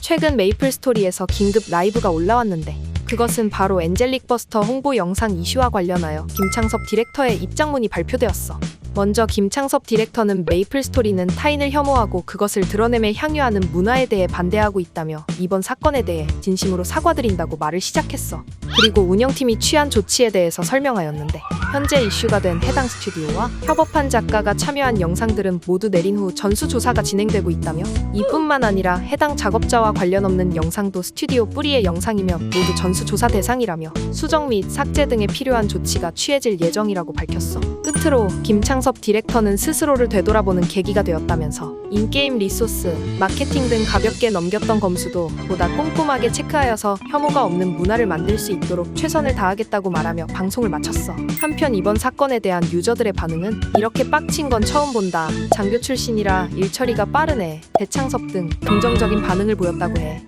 최근 메이플 스토리에서 긴급 라이브가 올라왔는데 그것은 바로 엔젤릭 버스터 홍보 영상 이슈와 관련하여 김창섭 디렉터의 입장문이 발표되었어. 먼저 김창섭 디렉터는 메이플 스토리는 타인을 혐오하고 그것을 드러내며 향유하는 문화에 대해 반대하고 있다며 이번 사건에 대해 진심으로 사과드린다고 말을 시작했어. 그리고 운영팀이 취한 조치에 대해서 설명하였는데 현재 이슈가 된 해당 스튜디오와 협업한 작가가 참여한 영상들은 모두 내린 후 전수조사가 진행되고 있다며 이뿐만 아니라 해당 작업자와 관련 없는 영상도 스튜디오 뿌리의 영상이며 모두 전수조사 대상이라며 수정 및 삭제 등에 필요한 조치가 취해질 예정이라고 밝혔어. 끝으로 김창섭 디렉터는 스스로를 되돌아보는 계기가 되었다면서 인게임 리소스, 마케팅 등 가볍게 넘겼던 검수도 보다 꼼꼼하게 체크하여서 혐오가 없는 문화를 만들 수 있도록 최선을 다하겠다고 말하며 방송을 마쳤어. 한편 이번 사건에 대한 유저들의 반응은 이렇게 빡친 건 처음 본다. 장교 출신이라 일 처리가 빠르네. 대창섭 등 긍정적인 반응을 보였다고 해.